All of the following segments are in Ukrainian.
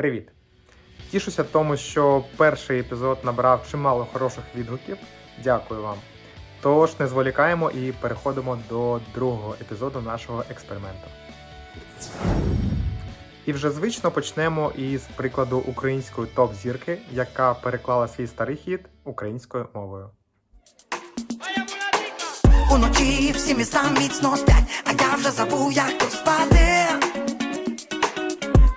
Привіт! Тішуся тому, що перший епізод набрав чимало хороших відгуків. Дякую вам. Тож не зволікаємо і переходимо до другого епізоду нашого експерименту. І вже звично почнемо із прикладу української топ-зірки, яка переклала свій старий хіт українською мовою. Уночі всі міста міцно сплять, а я вже забув, як тут спати.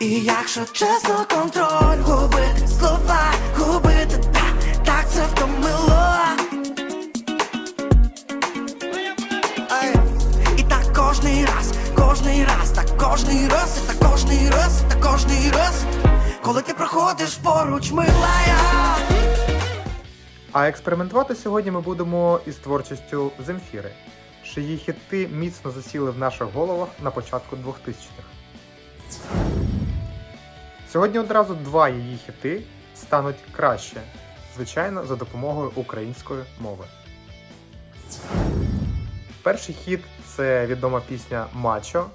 І якщо чесно, контроль губити слова, губити так, так це втомило. І так кожний раз, кожний раз, так кожний раз, і так кожний раз, і так кожний раз, коли ти проходиш поруч, милая. А експериментувати сьогодні ми будемо із творчістю Земфіри, її хіти міцно засіли в наших головах на початку 2000-х. Сьогодні одразу два її хіти стануть краще, звичайно, за допомогою української мови. Перший хіт це відома пісня Мачо.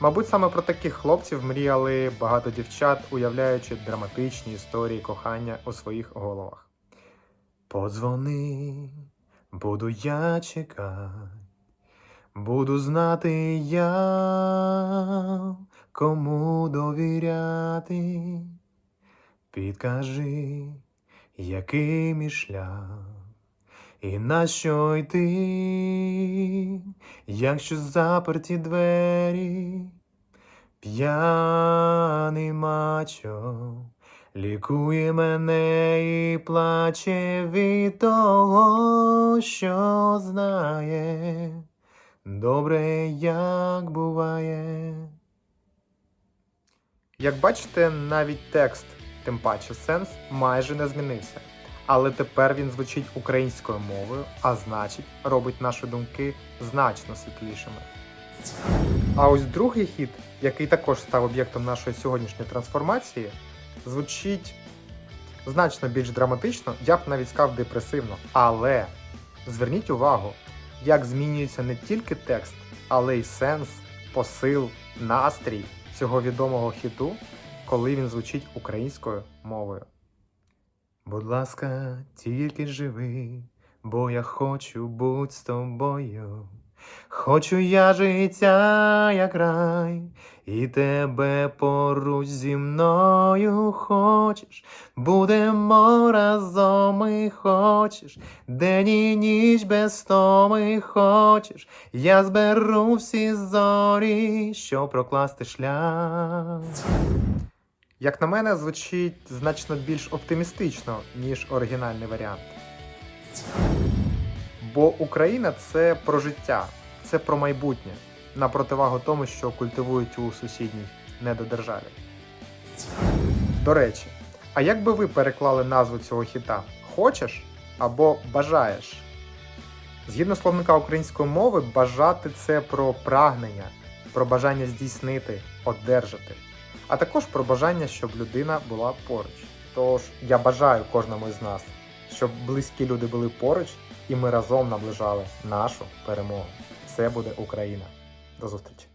Мабуть, саме про таких хлопців мріяли багато дівчат, уявляючи драматичні історії кохання у своїх головах. Подзвони, буду я чекать, буду знати я, кому довіряти. Підкажи, який мій шлях, і на що йти, якщо заперті двері, п'яний мачо. Лікує мене і плаче від того, що знає, добре як буває. Як бачите, навіть текст, тим паче сенс, майже не змінився. Але тепер він звучить українською мовою, а значить, робить наші думки значно світлішими. А ось другий хіт, який також став об'єктом нашої сьогоднішньої трансформації, звучить значно більш драматично, я б навіть сказав депресивно. Але зверніть увагу, як змінюється не тільки текст, але й сенс, посил, настрій цього відомого хіту, коли він звучить українською мовою. Будь ласка, тільки живи, бо я хочу бути з тобою. Хочу я життя, як рай, і тебе поруч зі мною хочеш, будемо разом і хочеш, день і ніч без томи хочеш, я зберу всі зорі, щоб прокласти шлях. Як на мене, звучить значно більш оптимістично, ніж оригінальний варіант. Бо Україна це про життя, це про майбутнє, на противагу тому, що культивують у сусідній недодержаві. До речі, а як би ви переклали назву цього хіта? Хочеш або бажаєш? Згідно словника української мови, бажати це про прагнення, про бажання здійснити, одержати, а також про бажання, щоб людина була поруч. Тож я бажаю кожному із нас, щоб близькі люди були поруч і ми разом наближали нашу перемогу. Це буде Україна. До зустрічі!